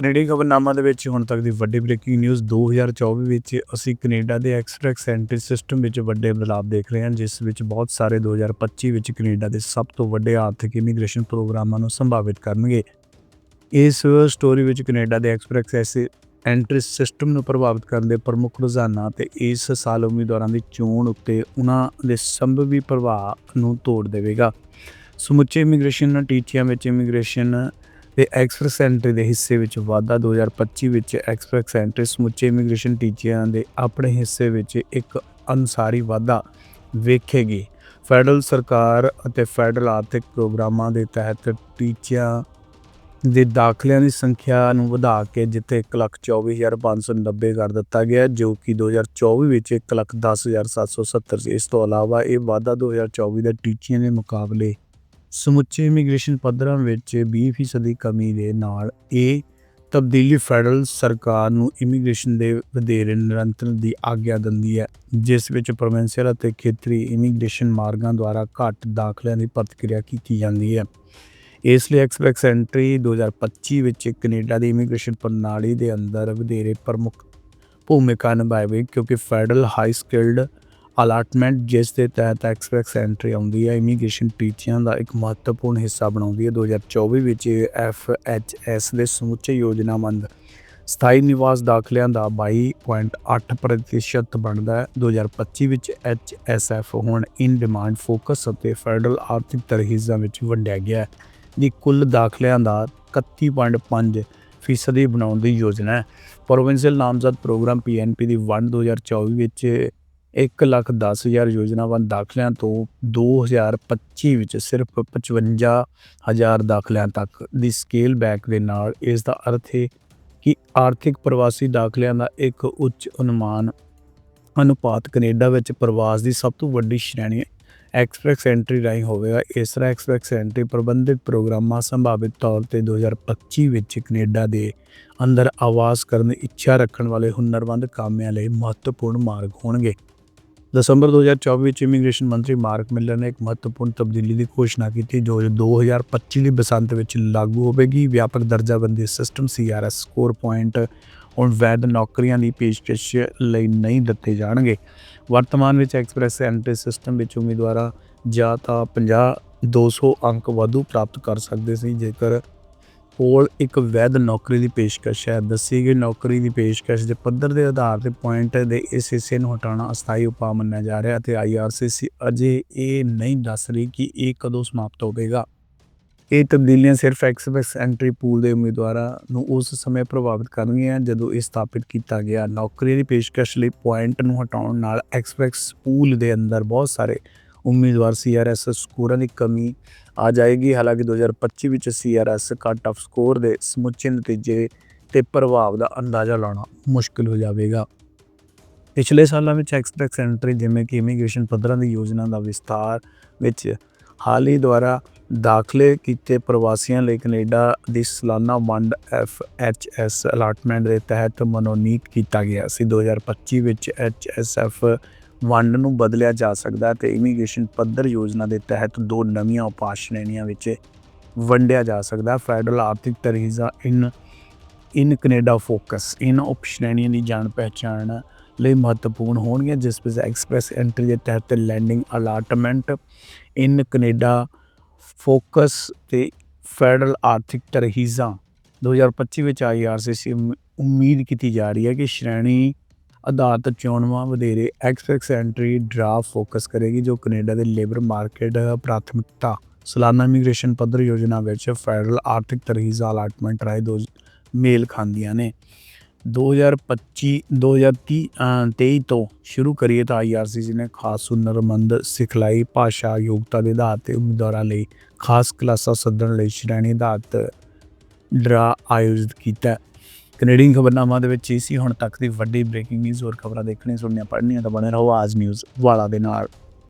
Canadian ਖਬਰਨਾਮਾ ਦੇ ਵਿੱਚ ਹੁਣ ਤੱਕ ਦੀ ਵੱਡੀ ਬ੍ਰੇਕਿੰਗ ਨਿਊਜ਼ 2024 ਵਿੱਚ ਅਸੀਂ ਕੈਨੇਡਾ ਦੇ ਐਕਸਪ੍ਰੈਸ ਐਂਟਰੀ ਸਿਸਟਮ ਵਿੱਚ ਵੱਡੇ ਬਦਲਾਅ ਦੇਖ ਰਹੇ ਹਾਂ, ਜਿਸ ਵਿੱਚ ਬਹੁਤ ਸਾਰੇ 2025 ਵਿੱਚ ਕੈਨੇਡਾ ਦੇ ਸਭ ਤੋਂ ਵੱਡੇ ਆਰਥਿਕ ਇਮੀਗ੍ਰੇਸ਼ਨ ਪ੍ਰੋਗਰਾਮਾਂ ਨੂੰ ਸੰਭਾਵਿਤ ਕਰਨਗੇ। ਇਸ ਸਟੋਰੀ ਵਿੱਚ ਕੈਨੇਡਾ ਦੇ ਐਕਸਪ੍ਰੈਸ ਐਂਟਰੀ ਸਿਸਟਮ ਨੂੰ ਪ੍ਰਭਾਵਿਤ ਕਰਨ ਦੇ ਪ੍ਰਮੁੱਖ ਰੁਝਾਨਾਂ ਤੇ ਇਸ ਸਾਲ ਉਮੀਦਵਾਰਾਂ ਦੀ ਚੋਣ ਉੱਤੇ ਉਹਨਾਂ ਦੇ ਸੰਭਵੀ ਪ੍ਰਭਾਵ ਨੂੰ ਤੋੜ ਦੇਵੇਗਾ। ਸਮੁੱਚੇ ਇਮੀਗ੍ਰੇਸ਼ਨ ਟੀਚਿਆਂ ਵਿੱਚ ਇਮੀਗ੍ਰੇਸ਼ਨ ਤੇ ਐਕਸਪ੍ਰੈਸ ਐਂਟਰੀ ਦੇ ਹਿੱਸੇ ਵਿੱਚ ਵਾਧਾ 2025 ਵਿੱਚ ਐਕਸਪ੍ਰੈਸ ਐਂਟਰੀ ਸਮੁੱਚੇ ਇਮੀਗ੍ਰੇਸ਼ਨ ਟੀਚਿਆਂ ਦੇ ਆਪਣੇ ਹਿੱਸੇ ਵਿੱਚ ਇੱਕ ਅਨੁਸਾਰੀ ਵਾਧਾ ਵੇਖੇਗੀ। ਫੈਡਰਲ ਸਰਕਾਰ ਅਤੇ ਫੈਡਰਲ ਆਰਥਿਕ ਪ੍ਰੋਗਰਾਮਾਂ ਦੇ ਤਹਿਤ ਟੀਚਿਆਂ ਦੇ ਦਾਖਲਿਆਂ ਦੀ ਸੰਖਿਆ ਨੂੰ ਵਧਾ ਕੇ ਜਿੱਥੇ 124590 ਕਰ ਦਿੱਤਾ ਗਿਆ, ਜੋ ਕਿ 2024 ਵਿੱਚ 110770 ਸੀ ਇਸ ਤੋਂ ਇਲਾਵਾ ਇਹ ਵਾਧਾ 2024 ਦੇ ਟੀਚਿਆਂ ਦੇ ਮੁਕਾਬਲੇ ਸਮੁੱਚੇ ਇਮੀਗ੍ਰੇਸ਼ਨ ਪੱਧਰਾਂ ਵਿੱਚ 20% ਦੀ ਕਮੀ ਦੇ ਨਾਲ ਇਹ ਤਬਦੀਲੀ ਫੈਡਰਲ ਸਰਕਾਰ ਨੂੰ ਇਮੀਗ੍ਰੇਸ਼ਨ ਦੇ ਵਧੇਰੇ ਨਿਰੰਤਰ ਦੀ ਆਗਿਆ ਦਿੰਦੀ ਹੈ, ਜਿਸ ਵਿੱਚ ਪ੍ਰੋਵਿੰਸ਼ੀਅਲ ਅਤੇ ਖੇਤਰੀ ਇਮੀਗ੍ਰੇਸ਼ਨ ਮਾਰਗਾਂ ਦੁਆਰਾ ਘੱਟ ਦਾਖਲਿਆਂ ਦੀ ਪ੍ਰਤੀਕਿਰਿਆ ਕੀਤੀ ਜਾਂਦੀ ਹੈ। ਇਸ ਲਈ ਐਕਸਪ੍ਰੈਸ ਐਂਟਰੀ 2025 ਵਿੱਚ ਕੈਨੇਡਾ ਦੀ ਇਮੀਗ੍ਰੇਸ਼ਨ ਪ੍ਰਣਾਲੀ ਦੇ ਅੰਦਰ ਵਧੇਰੇ ਪ੍ਰਮੁੱਖ ਭੂਮਿਕਾ ਨਿਭਾਏਗੀ ਕਿਉਂਕਿ ਫੈਡਰਲ ਹਾਈ ਸਕਿਲਡ ਅਲਾਟਮੈਂਟ ਜਿਸ ਦੇ ਤਹਿਤ ਐਕਸਪ੍ਰੈਸ ਐਂਟਰੀ ਆਉਂਦੀ ਹੈ ਇਮੀਗ੍ਰੇਸ਼ਨ ਟੀਚਿਆਂ ਦਾ ਇੱਕ ਮਹੱਤਵਪੂਰਨ ਹਿੱਸਾ ਬਣਾਉਂਦੀ ਹੈ। 2024 ਵਿੱਚ ਐਫ ਐਚ ਐਸ ਦੇ ਸਮੁੱਚੇ ਯੋਜਨਾਬੰਦ ਸਥਾਈ ਨਿਵਾਸ ਦਾਖਲਿਆਂ ਦਾ 22.8 ਪ੍ਰਤੀਸ਼ਤ ਬਣਦਾ ਹੈ। 2025 ਵਿੱਚ ਐਚ ਐਸ ਐਫ ਹੁਣ ਇਨ ਡਿਮਾਂਡ ਫੋਕਸ ਅਤੇ ਫੈਡਰਲ ਆਰਥਿਕ ਤਰਹੀਜ਼ਾਂ ਵਿੱਚ ਵੰਡਿਆ ਗਿਆ ਦੀ ਕੁੱਲ ਦਾਖਲਿਆਂ ਦਾ 31.5 ਫੀਸਦੀ ਬਣਾਉਣ ਦੀ ਯੋਜਨਾ ਹੈ। ਪ੍ਰੋਵਿੰਸ਼ੀਅਲ ਨਾਮਜ਼ਦ ਪ੍ਰੋਗਰਾਮ ਪੀਐਨਪੀ ਦੀ ਵੰਡ 2024 ਵਿੱਚ 1 ਲੱਖ 10 ਹਜ਼ਾਰ ਯੋਜਨਾਬੰਦ ਦਾਖਲਿਆਂ ਤੋਂ 2025 ਵਿੱਚ ਸਿਰਫ 55 ਹਜ਼ਾਰ ਦਾਖਲਿਆਂ ਤੱਕ ਦੀ ਸਕੇਲ ਬੈਕ ਦੇ ਨਾਲ। ਇਸ ਦਾ ਅਰਥ ਹੈ ਕਿ ਆਰਥਿਕ ਪ੍ਰਵਾਸੀ ਦਾਖਲਿਆਂ ਦਾ ਇੱਕ ਉੱਚ ਅਨੁਮਾਨ ਅਨੁਪਾਤ ਕੈਨੇਡਾ ਵਿੱਚ ਪ੍ਰਵਾਸ ਦੀ ਸਭ ਤੋਂ ਵੱਡੀ ਸ਼੍ਰੇਣੀ ਐਕਸਪ੍ਰੈਸ ਐਂਟਰੀ ਰਾਹੀਂ ਹੋਵੇਗਾ। ਇਸ ਤਰ੍ਹਾਂ ਐਕਸਪ੍ਰੈਸ ਐਂਟਰੀ ਪ੍ਰਬੰਧਿਤ ਪ੍ਰੋਗਰਾਮਾਂ ਸੰਭਾਵਿਤ ਤੌਰ ਤੇ 2025 ਵਿੱਚ ਕੈਨੇਡਾ ਦੇ ਅੰਦਰ ਆਵਾਸ ਕਰਨ ਦੀ ਇੱਛਾ ਰੱਖਣ ਵਾਲੇ ਹੁਨਰਮੰਦ ਕਾਮਿਆਂ ਲਈ ਮਹੱਤਵਪੂਰਨ ਮਾਰਗ ਹੋਣਗੇ। ਦਸੰਬਰ 2024 ਵਿੱਚ ਇਮੀਗ੍ਰੇਸ਼ਨ ਮੰਤਰੀ ਮਾਰਕ ਮਿਲਰ ਨੇ ਇੱਕ ਮਹੱਤਵਪੂਰਨ ਤਬਦੀਲੀ ਦੀ ਘੋਸ਼ਣਾ ਕੀਤੀ, ਜੋ 2025 ਦੀ ਬਸੰਤ ਵਿੱਚ ਲਾਗੂ ਹੋਵੇਗੀ। ਵਿਆਪਕ ਦਰਜਾਬੰਦੀ ਸਿਸਟਮ ਸੀਆਰਐਸ ਸਕੋਰ ਪੁਆਇੰਟ ਹੁਣ ਵੈਦ ਨੌਕਰੀਆਂ ਦੀ ਪੇਸ਼ਕਸ਼ ਲਈ ਨਹੀਂ ਦਿੱਤੇ ਜਾਣਗੇ। ਵਰਤਮਾਨ ਵਿੱਚ ਐਕਸਪ੍ਰੈਸ ਐਂਟਰੀ ਸਿਸਟਮ ਵਿੱਚ ਉਮੀਦਵਾਰਾਂ ਜਾਂ ਤਾਂ 50 200 ਅੰਕ ਵਾਧੂ ਪ੍ਰਾਪਤ ਕਰ ਸਕਦੇ ਸੀ, ਜੇਕਰ ਕੋਲ ਇੱਕ ਵੈਧ ਨੌਕਰੀ ਦੀ ਪੇਸ਼ਕਸ਼ ਹੈ। ਦੱਸੀ ਗਈ ਨੌਕਰੀ ਦੀ ਪੇਸ਼ਕਸ਼ ਦੇ ਪੱਧਰ ਦੇ ਆਧਾਰ ਤੇ ਪੁਆਇੰਟ ਦੇ ਇਸ ਹਿੱਸੇ ਨੂੰ ਹਟਾਉਣਾ ਅਸਥਾਈ ਉਪਾਅ ਮੰਨਿਆ ਜਾ ਰਿਹਾ ਤੇ ਆਈਆਰਸੀਸੀ ਅਜੇ ਇਹ ਨਹੀਂ ਦੱਸ ਰਹੀ ਕਿ ਇਹ ਕਦੋਂ ਸਮਾਪਤ ਹੋਵੇਗਾ। ਇਹ ਤਬਦੀਲੀਆਂ ਸਿਰਫ ਐਕਸਪੈਕਸ ਐਂਟਰੀ ਪੂਲ ਦੇ ਉਮੀਦਵਾਰਾਂ ਨੂੰ ਉਸ ਸਮੇਂ ਪ੍ਰਭਾਵਿਤ ਕਰਨਗੀਆਂ ਜਦੋਂ ਇਹ ਸਥਾਪਿਤ ਕੀਤਾ ਗਿਆ। ਨੌਕਰੀ ਦੀ ਪੇਸ਼ਕਸ਼ ਲਈ ਪੁਆਇੰਟ ਨੂੰ ਹਟਾਉਣ ਨਾਲ ਐਕਸਪੈਕਸ ਪੂਲ ਦੇ ਅੰਦਰ ਬਹੁਤ ਸਾਰੇ ਉਮੀਦਵਾਰ ਸੀਆਰਐਸ ਸਕੋਰਾਂ ਦੀ ਕਮੀ ਆ ਜਾਏਗੀ। ਹਾਲਾਂਕਿ 2025 ਵਿੱਚ ਸੀਆਰਐਸ ਕੱਟ ਆਫ ਸਕੋਰ ਦੇ ਸਮੁੱਚੇ ਨਤੀਜੇ ਤੇ ਪ੍ਰਭਾਵ ਦਾ ਅੰਦਾਜ਼ਾ ਲਾਉਣਾ ਮੁਸ਼ਕਲ ਹੋ ਜਾਵੇਗਾ। ਪਿਛਲੇ ਸਾਲਾਂ ਵਿੱਚ ਐਕਸਪ੍ਰੈਸ ਐਂਟਰੀ ਜਿਵੇਂ ਕਿ ਇਮੀਗ੍ਰੇਸ਼ਨ ਪੱਧਰਾਂ ਦੀ ਯੋਜਨਾ ਦਾ ਵਿਸਤਾਰ ਵਿੱਚ ਹਾਲ ਹੀ ਦੁਆਰਾ ਦਾਖਲੇ ਕੀਤੇ ਪ੍ਰਵਾਸੀਆਂ ਲਈ ਕੈਨੇਡਾ ਦੀ ਸਾਲਾਨਾ ਵੰਡ ਐਫ ਐਚ ਐਸ ਅਲਾਟਮੈਂਟ ਦੇ ਤਹਿਤ ਮਨੋਨੀਤ ਕੀਤਾ ਗਿਆ ਸੀ। 2025 ਵਿੱਚ ਐਚ ਐਸ ਐਫ ਵੰਡ ਨੂੰ ਬਦਲਿਆ ਜਾ ਸਕਦਾ ਹੈ ਤੇ ਇਮੀਗ੍ਰੇਸ਼ਨ ਪੱਧਰ ਯੋਜਨਾ ਦੇ ਤਹਿਤ ਦੋ ਨਵੀਆਂ ਉਪਾਅ ਸ਼੍ਰੇਣੀਆਂ ਵਿੱਚ ਵੰਡਿਆ ਜਾ ਸਕਦਾ ਫੈਡਰਲ ਆਰਥਿਕ ਤਰਹੀਜ਼ਾ ਇਨ ਇਨ ਕੈਨੇਡਾ ਫੋਕਸ। ਇਨ ਉਪ ਸ਼੍ਰੇਣੀਆਂ ਦੀ ਜਾਣ ਪਹਿਚਾਣ ਲਈ ਮਹੱਤਵਪੂਰਨ ਹੋਣਗੀਆਂ, ਜਿਸ ਵਿੱਚ ਐਕਸਪ੍ਰੈਸ ਐਂਟਰੀ ਦੇ ਤਹਿਤ landing allotment, in Canada focus ਤੇ ਫੈਡਰਲ ਆਰਥਿਕ ਤਰਹੀਜ਼ਾਂ 2025 ਵਿੱਚ ਆਈਆਰਸੀਸੀ ਉਮੀਦ ਕੀਤੀ ਜਾ ਰਹੀ ਹੈ ਕਿ ਸ਼੍ਰੇਣੀ ਆਧਾਰਿਤ ਚੋਣਵਾਂ ਵਧੇਰੇ ਐਕਸਪ੍ਰੈਸ ਐਂਟਰੀ ਡਰਾ ਫੋਕਸ ਕਰੇਗੀ, ਜੋ ਕੈਨੇਡਾ ਦੇ ਲੇਬਰ ਮਾਰਕੀਟ ਪ੍ਰਾਥਮਿਕਤਾ, ਸਾਲਾਨਾ ਇਮੀਗ੍ਰੇਸ਼ਨ ਪੱਧਰ ਯੋਜਨਾ ਵਿੱਚ ਫੈਡਰਲ ਆਰਥਿਕ ਤਰਹੀਜ਼ਾਂ ਅਲਾਟਮੈਂਟ ਰਾਏ ਦੋ ਮੇਲ ਖਾਂਦੀਆਂ ਨੇ। 2025 2030 23 ਤੋਂ ਸ਼ੁਰੂ ਕਰੀਏ ਤਾਂ ਆਈਆਰਸੀਸੀ ਨੇ ਖਾਸ ਹੁਨਰਮੰਦ ਸਿਖਲਾਈ ਭਾਸ਼ਾ ਯੋਗਤਾ ਦੇ ਆਧਾਰ ਤੇ ਉਮੀਦਵਾਰਾਂ ਲਈ ਖਾਸ ਕਲਾਸਾਂ ਸੱਦਣ ਲਈ ਸ਼੍ਰੇਣੀ ਆਧਾਰਿਤ ਡਰਾ ਆਯੋਜਿਤ ਕੀਤਾ। ਕੈਨੇਡੀਅਨ ਖਬਰਨਾਮਾ ਦੇ ਵਿੱਚ ਇਹ ਸੀ, ਹੁਣ ਤੱਕ ਦੀ ਵੱਡੀ ਬ੍ਰੇਕਿੰਗ ਨਿਊਜ਼ ਹੋਰ ਖਬਰਾਂ ਦੇਖਣੀਆਂ ਸੁਣਨੀਆਂ, ਪੜ੍ਹਨੀਆਂ ਤਾਂ ਬਣੇ ਰਹੋ ਆਜ ਨਿਊਜ਼ ਵਾਲਾ ਦੇ ਨਾਲ।